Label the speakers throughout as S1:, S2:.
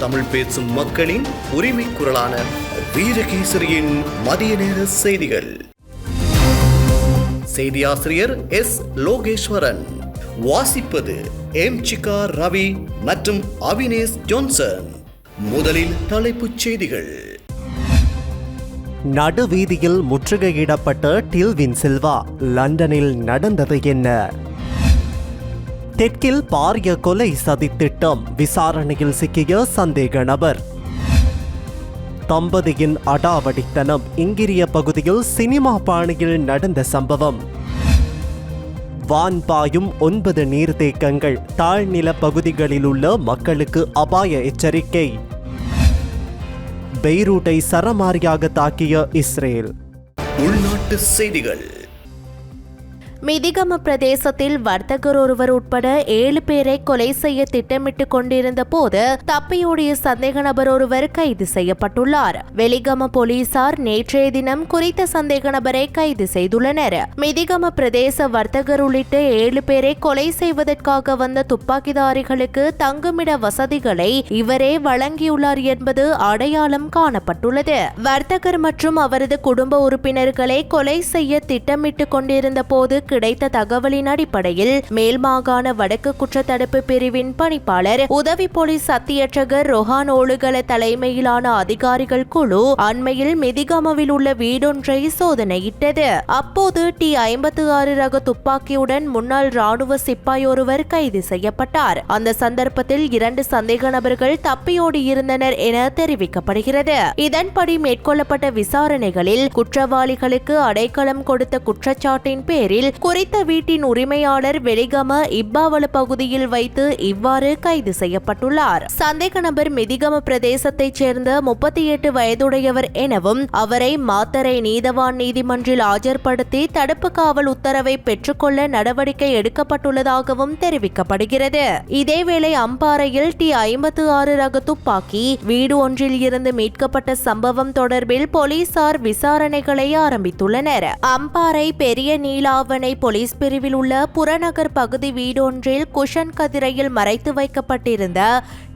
S1: தமிழ் பேசும் மக்களின் உரிமை குரலான வீரகேசரியின் மதிய நேர செய்திகள். செய்தியாசிரியர் எஸ். லோகேஸ்வரன். வாசிப்பது எம். சிகா ரவி மற்றும் அவினேஷ் ஜோன்சன். முதலில் தலைப்புச் செய்திகள்.
S2: நடுவீதியில் முற்றுகையிடப்பட்ட டில்வின் சில்வா லண்டனில் நடந்தது என்ன? தெற்கில் பாரிய கொலை சதித்திட்டம் விசாரணையில் சிக்கிய சந்தேக நபர். தம்பதியின் அடாவடித்தனம். இங்கிரிய பகுதியில் சினிமா பாணியில் நடந்த சம்பவம். வான் பாயும் ஒன்பது நீர்த்தேக்கங்கள். தாழ்நில பகுதிகளில் உள்ள மக்களுக்கு அபாய எச்சரிக்கை. பெய்ரூட்டை சரமாரியாக தாக்கிய இஸ்ரேல்.
S1: உள்நாட்டு செய்திகள்.
S3: மிதிகம பிரதேசத்தில் வர்த்தகர் ஒருவர் உட்பட ஏழு பேரை கொலை செய்ய திட்டமிட்டு கொண்டிருந்த போது தப்பியோடிய சந்தேக நபர் ஒருவர் கைது செய்யப்பட்டுள்ளார். வெலிகம போலீசார் நேற்றைய தினம் குறித்த சந்தேக நபரை கைது செய்துள்ளனர். மிதிகம பிரதேச வர்த்தகர் உள்ளிட்ட ஏழு பேரை கொலை செய்வதற்காக வந்த துப்பாக்கிதாரிகளுக்கு தங்குமிட வசதிகளை இவரே வழங்கியுள்ளார் என்பது அடையாளம் காணப்பட்டுள்ளது. வர்த்தகர் மற்றும் அவரது குடும்ப உறுப்பினர்களை கொலை செய்ய திட்டமிட்டு கொண்டிருந்த போது கிடைத்த தகவலின் அடிப்படையில் மேல் மாகாண வடக்கு குற்றத்தடுப்பு பிரிவின் பணிப்பாளர் உதவி போலீஸ் அத்தியட்சகர் ரொஹான் ஓழுகல தலைமையிலான அதிகாரிகள் குழு அண்மையில் மிதிகமவில் உள்ள வீடொன்றை சோதனையிட்டது. அப்போது டி ஐம்பத்து ஆறு ரக துப்பாக்கியுடன் முன்னாள் ராணுவ சிப்பாய் ஒருவர் கைது செய்யப்பட்டார். அந்த சந்தர்ப்பத்தில் இரண்டு சந்தேக நபர்கள் தப்பியோடி இருந்தனர் என தெரிவிக்கப்படுகிறது. இதன்படி மேற்கொள்ளப்பட்ட விசாரணைகளில் குற்றவாளிகளுக்கு அடைக்கலம் கொடுத்த குற்றச்சாட்டின் பேரில் குறித்த வீட்டின் உரிமையாளர் வெலிகம இப்பாவல பகுதியில் வைத்து இவ்வாறு கைது செய்யப்பட்டுள்ளார். சந்தேக நபர் மிதிகம பிரதேசத்தைச் சேர்ந்த முப்பத்தி எட்டு வயதுடையவர் எனவும் அவரை மாத்தரை நீதவான் நீதிமன்றில் ஆஜர்படுத்தி தடுப்பு காவல் உத்தரவை பெற்றுக்கொள்ள நடவடிக்கை எடுக்கப்பட்டுள்ளதாகவும் தெரிவிக்கப்படுகிறது. இதேவேளை அம்பாறையில் டி ஐம்பத்து ஆறு ரக துப்பாக்கி வீடு ஒன்றில் இருந்து மீட்கப்பட்ட சம்பவம் தொடர்பில் போலீசார் விசாரணைகளை ஆரம்பித்துள்ளனர். அம்பாறை பெரிய நீலாவணை போலீஸ் பிரிவில் உள்ள புறநகர் பகுதி வீடொன்றில் குஷன் கதிரையில் மறைத்து வைக்கப்பட்டிருந்த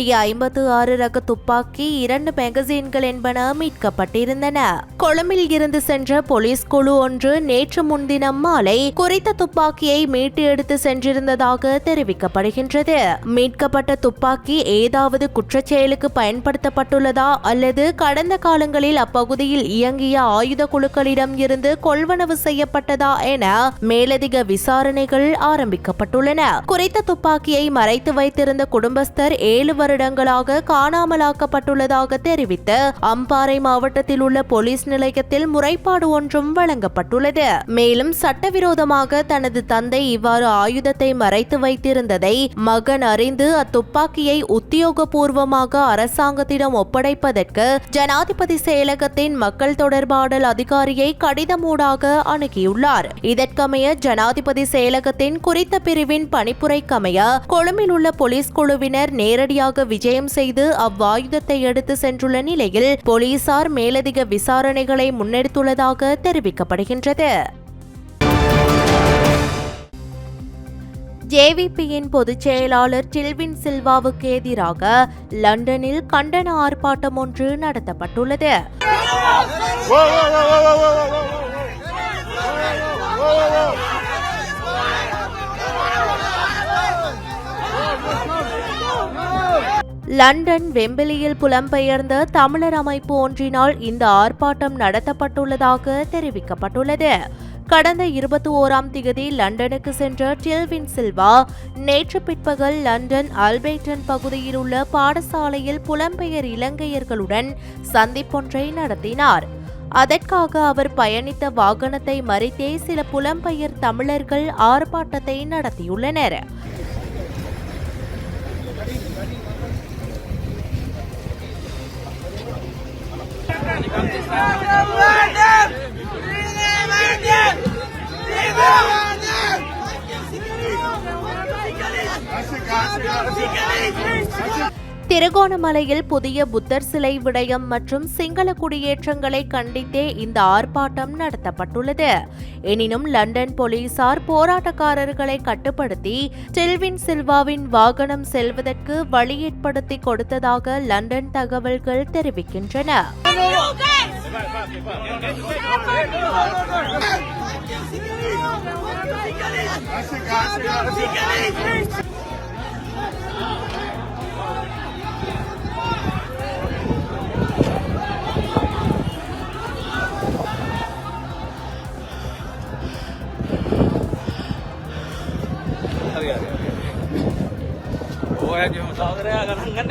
S3: டி ஐம்பத்து ஆறு ரக துப்பாக்கி இரண்டு மேகசீன்கள் என்பன மீட்கப்பட்டிருந்தன. கொழும்பில் இருந்து சென்ற போலீஸ் குழு ஒன்று நேற்று முன்தினம் மாலை குறித்த துப்பாக்கியை மீட்டு எடுத்து சென்றிருந்ததாக தெரிவிக்கப்படுகின்றது. மீட்கப்பட்ட துப்பாக்கி ஏதாவது குற்றச்செயலுக்கு பயன்படுத்தப்பட்டுள்ளதா அல்லது கடந்த காலங்களில் அப்பகுதியில் இயங்கிய ஆயுத குழுக்களிடம் இருந்து கொள்வனவு செய்யப்பட்டதா என மேலதிக விசாரணைகள் ஆரம்பிக்கப்பட்டுள்ளன. குறித்த துப்பாக்கியை மறைத்து வைத்திருந்த குடும்பஸ்தர் ஏழு வருடங்களாக காணாமலாக்கப்பட்டுள்ளதாக தெரிவித்து அம்பாறை மாவட்டத்தில் உள்ள போலீஸ் நிலையத்தில் முறைப்பாடு ஒன்றும் வழங்கப்பட்டுள்ளது. மேலும் சட்டவிரோதமாக தனது தந்தை இவ்வாறு ஆயுதத்தை மறைத்து வைத்திருந்ததை மகன் அறிந்து அத்துப்பாக்கியை உத்தியோகபூர்வமாக அரசாங்கத்திடம் ஒப்படைப்பதற்கு ஜனாதிபதி செயலகத்தின் மக்கள் தொடர்பாடல் அதிகாரியை கடிதமூடாக அணுகியுள்ளார். இதற்கமைய ஜனாதிபதி செயலகத்தின் குறித்த பிரிவின் பணிப்புரைக்கமைய கொழும்பில் உள்ள போலீஸ் குழுவினர் நேரடியாக விஜயம் செய்து அவ்வாயுதத்தை எடுத்து சென்றுள்ள நிலையில் போலீசார் மேலதிக விசாரணைகளை முன்னெடுத்துள்ளதாக தெரிவிக்கப்படுகின்றது ஜேவிபியின் பொதுச் செயலாளர் டில்வின் சில்வாவுக்கு எதிராக லண்டனில் கண்டன ஆர்ப்பாட்டம் ஒன்று நடத்தப்பட்டுள்ளது லண்டன் வெம்பிலியில் புலம்பெயர்ந்த தமிழர் அமைப்பு ஒன்றினால் இந்த ஆர்ப்பாட்டம் நடத்தப்பட்டுள்ளதாக தெரிவிக்கப்பட்டுள்ளது. கடந்த இருபத்தி ஓராம் தேதி லண்டனுக்கு சென்ற டில்வின் சில்வா நேற்று பிற்பகல் லண்டன் அல்பேட்டன் பகுதியில் உள்ள பாடசாலையில் புலம்பெயர் இலங்கையர்களுடன் சந்திப்பொன்றை நடத்தினார். அதற்காக அவர் பயணித்த வாகனத்தை மறித்தே சில புலம்பெயர் தமிழர்கள் ஆர்ப்பாட்டத்தை நடத்தியுள்ளனர். Come to திருகோணமலையில் புதிய புத்தர் சிலை விடயம் மற்றும் சிங்கள குடியேற்றங்களை கண்டித்தே இந்த ஆர்ப்பாட்டம் நடத்தப்பட்டுள்ளது. எனினும் லண்டன் போலீசார் போராட்டக்காரர்களை கட்டுப்படுத்தி டெல்வின் சில்வாவின் வாகனம் செல்வதற்கு வழி ஏற்படுத்தி கொடுத்ததாக லண்டன் தகவல்கள் தெரிவிக்கின்றன.
S4: गोळ्या घेऊन हो. जाऊ रे गणंगण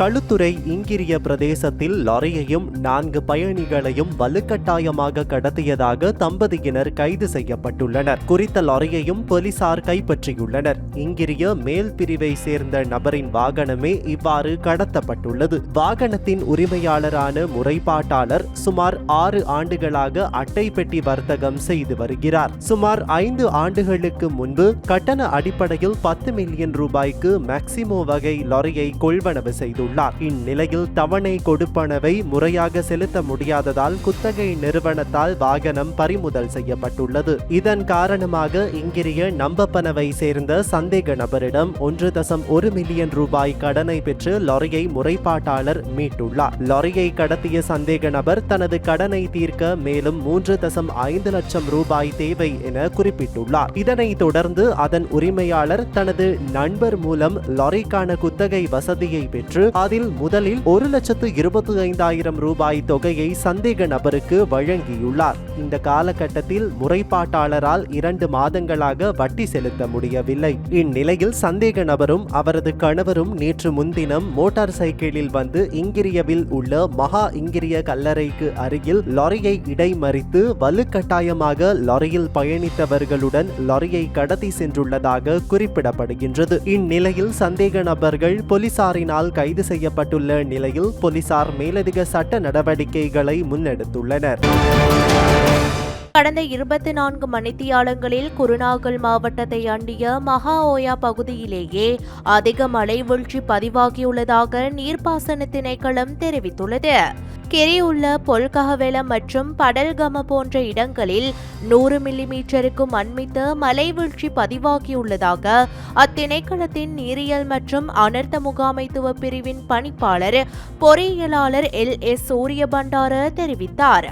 S2: களுத்துறை இங்கிரிய பிரதேசத்தில் லாரியையும் நான்கு பயணிகளையும் வலுக்கட்டாயமாக கடத்தியதாக தம்பதியினர் கைது செய்யப்பட்டுள்ளனர். குறித்த லாரியையும் போலீசார் கைப்பற்றியுள்ளனர். இங்கிரிய மேல் பிரிவை சேர்ந்த நபரின் வாகனமே இவ்வாறு கடத்தப்பட்டுள்ளது. வாகனத்தின் உரிமையாளரான முறைப்பாட்டாளர் சுமார் ஆறு ஆண்டுகளாக அட்டை பெட்டி வர்த்தகம் செய்து வருகிறார். சுமார் ஐந்து ஆண்டுகளுக்கு முன்பு கட்டண அடிப்படையில் பத்து மில்லியன் ரூபாய்க்கு மேக்சிமோ வகை லாரியை கொள்வனவு செய்துள்ளார். இந்நிலையில் தவணை கொடுப்பனவை முறையாக செலுத்த முடியாததால் குத்தகை நிறுவனத்தால் வாகனம் பறிமுதல் செய்யப்பட்டுள்ளது. இதன் காரணமாக இங்கிரிய நம்பப்பனவை சேர்ந்த சந்தேக நபரிடம் ஒன்று தசம் ஒரு மில்லியன் ரூபாய் கடனை பெற்று லாரியை முறைப்பாட்டாளர் மீட்டுள்ளார். லாரியை கடத்திய சந்தேக நபர் தனது கடனை தீர்க்க மேலும் மூன்று தசம் ஐந்து லட்சம் ரூபாய் தேவை என குறிப்பிட்டுள்ளார். இதனைத் தொடர்ந்து அதன் உரிமையாளர் தனது நண்பர் மூலம் லாரிக்கான குத்தகை வசதியை பெற்று அதில் முதலில் ஒரு லட்சத்து இருபத்தி ஐந்தாயிரம் ரூபாய் தொகையை சந்தேக நபருக்கு வழங்கியுள்ளார். இந்த காலகட்டத்தில் முறைப்பாட்டாளரால் இரண்டு மாதங்களாக வட்டி செலுத்த முடியவில்லை. இந்நிலையில் சந்தேக நபரும் அவரது கணவரும் நேற்று முன்தினம் மோட்டார் சைக்கிளில் வந்து இங்கிரியவில் உள்ள மகா இங்கிரிய கல்லறைக்கு அருகில் லாரியை இடைமறித்து வலுக்கட்டாயமாக லாரியில் பயணித்தவர்களுடன் லாரியை கடத்தி சென்றுள்ளதாக குறிப்பிடப்படுகின்றது. இந்நிலையில் சந்தேக நபர்கள் போலீசாரினால் கைது செய்யப்பட்டுள்ள நிலையில் போலீசார் மேலதிக சட்ட நடவடிக்கைகளை முன்னெடுத்துள்ளனர்.
S3: கடந்த இருபத்தி நான்கு மணித்தியாலங்களில் குருநாகல் மாவட்டத்தை அண்டிய மகா ஓயா பகுதியிலேயே அதிக மழை வீழ்ச்சி பதிவாகியுள்ளதாக நீர்ப்பாசன திணைக்களம் தெரிவித்துள்ளது. கெரியுள்ள பொல்கஹவெல மற்றும் படல்கம போன்ற இடங்களில் நூறு மில்லிமீட்டருக்கும் அண்மித்த மலைவீழ்ச்சி பதிவாகியுள்ளதாக அத்திணைக்களத்தின் நீரியல் மற்றும் அனர்த்த முகாமைத்துவ பிரிவின் பணிப்பாளர் பொறியியலாளர் எல். எஸ். சூரியபண்டார தெரிவித்தார்.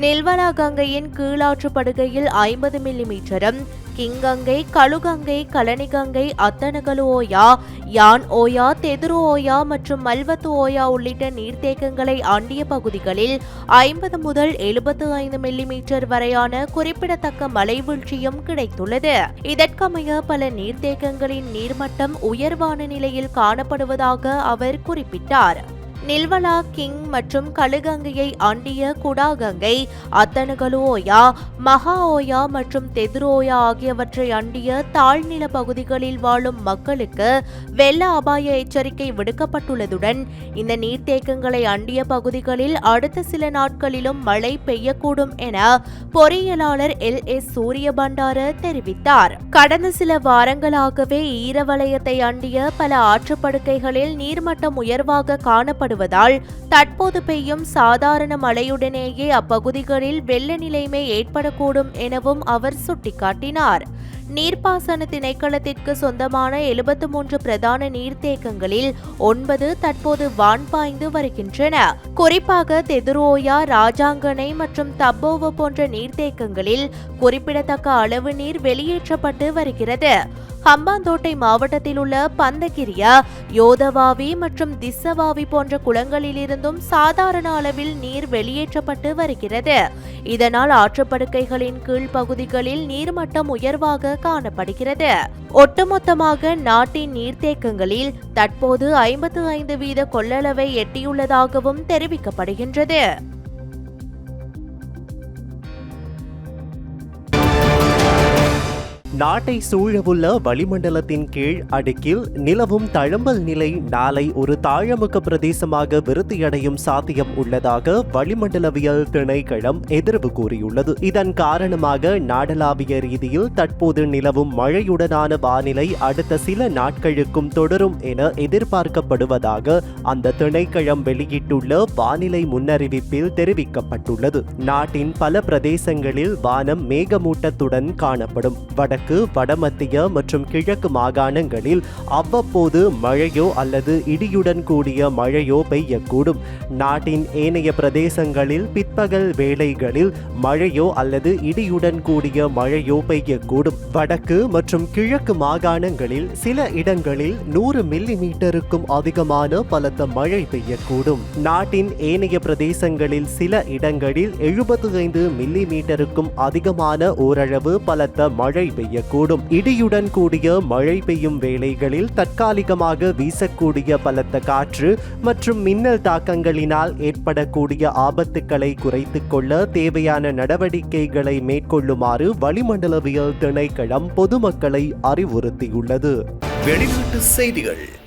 S3: நெல்வலா கங்கையின் கீழாற்று படுகையில் ஐம்பது மில்லிமீட்டரும் கிங்கங்கை கழுகங்கை கலனிகங்கை அத்தனகலு ஓயா யான் ஓயா தெதுரு ஓயா மற்றும் மல்வத்து ஓயா உள்ளிட்ட நீர்த்தேக்கங்களை ஆண்டிய பகுதிகளில் ஐம்பது முதல் எழுபத்து ஐந்து மில்லிமீட்டர் வரையான குறிப்பிடத்தக்க மலைவீழ்ச்சியும் கிடைத்துள்ளது. இதற்கமைய பல நீர்த்தேக்கங்களின் நீர்மட்டம் உயர்வான நிலையில் காணப்படுவதாக அவர் குறிப்பிட்டார். நில்வலா கிங் மற்றும் கழுகங்கையை ஆண்டிய குடாகங்கை அத்தனுகலு ஓயா மகா ஓயா மற்றும் தெதுரோயா ஆகியவற்றை அண்டிய தாழ்நில பகுதிகளில் வாழும் மக்களுக்கு வெள்ள அபாய எச்சரிக்கை விடுக்கப்பட்டுள்ளதுடன் இந்த நீர்த்தேக்கங்களை அண்டிய பகுதிகளில் அடுத்த சில நாட்களிலும் மழை பெய்யக்கூடும் என பொறியியலாளர் எல். எஸ். சூரியபண்டார தெரிவித்தார். கடந்த சில வாரங்களாகவே ஈரவலயத்தை அண்டிய பல ஆற்றுப்படுக்கைகளில் நீர்மட்டம் உயர்வாக காணப்படுவதால் தற்போது பெய்யும் சாதாரண மழையுடனேயே அப்பகுதிகளில் வெள்ள நிலைமை ஏற்படக்கூடும் எனவும் அவர் சுட்டிக்காட்டினார். நீர்ப்பாசன திணைக்களத்திற்கு சொந்தமான எழுபத்து மூன்று பிரதான நீர்த்தேக்கங்களில் ஒன்பது தற்போது வான் பாய்ந்து வருகின்றன. குறிப்பாக தெதுரோயா ராஜாங்கனை மற்றும் தப்போவ போன்ற நீர்த்தேக்கங்களில் குறிப்பிடத்தக்க அளவு நீர் வெளியேற்றப்பட்டு வருகிறது. ஹம்பாந்தோட்டை மாவட்டத்தில் உள்ள பந்தகிரியா யோதவாவி மற்றும் திஸ்ஸவாவி போன்ற குளங்களிலிருந்தும் சாதாரண அளவில் நீர் வெளியேற்றப்பட்டு வருகிறது. இதனால் ஆற்றுப்படுக்கைகளின் கீழ் பகுதிகளில் நீர்மட்டம் உயர்வாக காணப்படுகிறது. ஒட்டுமொத்தமாக நாட்டின் நீர்த்தேக்கங்களில் தற்போது ஐம்பத்து ஐந்து வீத கொள்ளளவை எட்டியுள்ளதாகவும் தெரிவிக்கப்படுகின்றது.
S2: நாட்டை சூழவுள்ள வளிமண்டலத்தின் கீழ் அடுக்கில் நிலவும் தழும்பல் நிலை நாளை ஒரு தாழமுக பிரதேசமாக விருத்தியடையும் சாத்தியம் உள்ளதாக வளிமண்டலவியல் திணைக்களம் எதிர்வு கூறியுள்ளது. இதன் காரணமாக நாடளாவிய ரீதியில் தற்போது நிலவும் மழையுடனான வானிலை அடுத்த சில நாட்களுக்கும் தொடரும் என எதிர்பார்க்கப்படுவதாக அந்த திணைக்களம் வெளியிட்டுள்ள வானிலை முன்னறிவிப்பில் தெரிவிக்கப்பட்டுள்ளது. நாட்டின் பல பிரதேசங்களில் வானம் மேகமூட்டத்துடன் காணப்படும். வடக்கு வடமத்திய மற்றும் கிழக்கு மாகாணங்களில் அவ்வப்போது மழையோ அல்லது இடியுடன் கூடிய மழையோ பெய்யக்கூடும். நாட்டின் ஏனைய பிரதேசங்களில் பிற்பகல் வேளைகளில் மழையோ அல்லது இடியுடன் கூடிய மழையோ பெய்யக்கூடும். வடக்கு மற்றும் கிழக்கு மாகாணங்களில் சில இடங்களில் நூறு மில்லி மீட்டருக்கும் அதிகமான பலத்த மழை பெய்யக்கூடும். நாட்டின் ஏனைய பிரதேசங்களில் சில இடங்களில் எழுபத்தி ஐந்து மில்லி மீட்டருக்கும் அதிகமான ஓரளவு பலத்த மழை பெய்யக்கூடும் இடியுடன் கூடிய மழை பெய்யும் வேளைகளில் தற்காலிகமாக வீசக்கூடிய பலத்த காற்று மற்றும் மின்னல் தாக்கங்களினால் ஏற்படக்கூடிய ஆபத்துக்களை குறைத்துக் கொள்ள தேவையான நடவடிக்கைகளை மேற்கொள்ளுமாறு வளிமண்டலவியல் திணைக்களம் பொதுமக்களை அறிவுறுத்தியுள்ளது.
S1: வெளிநாட்டு செய்திகள்.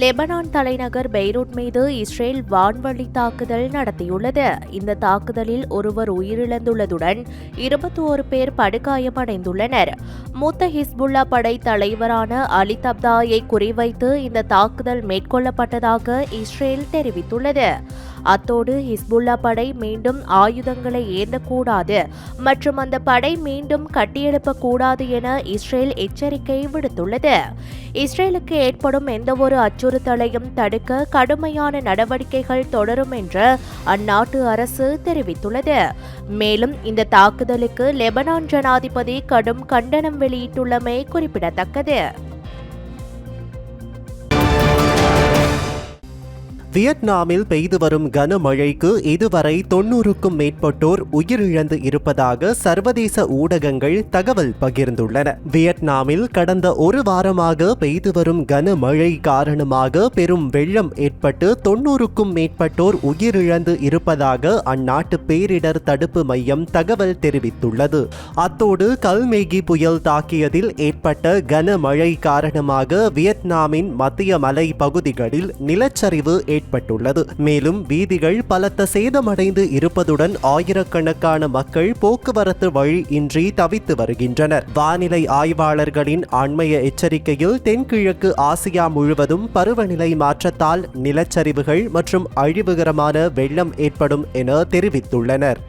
S3: லெபனான் தலைநகர் பெய்ரூட் மீது இஸ்ரேல் வான்வழி தாக்குதல் நடத்தியுள்ளது. இந்த தாக்குதலில் ஒருவர் உயிரிழந்துள்ளதுடன் இருபத்தி ஓரு பேர் படுகாயமடைந்துள்ளனர். மூத்த ஹிஸ்புல்லா படை தலைவரான அலி தப்தாயை குறிவைத்து இந்த தாக்குதல் மேற்கொள்ளப்பட்டதாக இஸ்ரேல் தெரிவித்துள்ளது. அத்தோடு ஹிஸ்புல்லா படை மீண்டும் ஆயுதங்களை ஏந்தக்கூடாது மற்றும் அந்த படை மீண்டும் கட்டியெழுப்பக்கூடாது என இஸ்ரேல் எச்சரிக்கை விடுத்துள்ளது. இஸ்ரேலுக்கு ஏற்படும் எந்தவொரு அச்சுறுத்தலையும் தடுக்க கடுமையான நடவடிக்கைகள் தொடரும் என்று அந்நாட்டு அரசு தெரிவித்துள்ளது. மேலும் இந்த தாக்குதலுக்கு லெபனான் ஜனாதிபதி கடும் கண்டனம் வெளியிட்டுள்ளமை குறிப்பிடத்தக்கது.
S2: வியட்நாமில் பெய்து வரும் கனமழைக்கு இதுவரை தொன்னூறுக்கும் மேற்பட்டோர் உயிரிழந்து இருப்பதாக சர்வதேச ஊடகங்கள் தகவல் பகிர்ந்துள்ளன. வியட்நாமில் கடந்த ஒரு வாரமாக பெய்து வரும் கனமழை காரணமாக பெரும் வெள்ளம் ஏற்பட்டு தொன்னூறுக்கும் மேற்பட்டோர் உயிரிழந்து இருப்பதாக அந்நாட்டு பேரிடர் தடுப்பு மையம் தகவல் தெரிவித்துள்ளது. அத்தோடு கல்மேகி புயல் தாக்கியதில் ஏற்பட்ட கனமழை காரணமாக வியட்நாமின் மத்திய மலை பகுதிகளில் நிலச்சரிவு ஏற்பட்டுள்ளது மேலும் வீதிகள் பலத்த சேதமடைந்து இருப்பதுடன் ஆயிரக்கணக்கான மக்கள் போக்குவரத்து வழி இன்றி தவித்து வருகின்றனர். வானிலை ஆய்வாளர்களின் அண்மைய எச்சரிக்கையில் தென்கிழக்கு ஆசியா முழுவதும் பருவநிலை மாற்றத்தால் நிலச்சரிவுகள் மற்றும் அழிவுகரமான வெள்ளம் ஏற்படும் என தெரிவித்துள்ளனர்.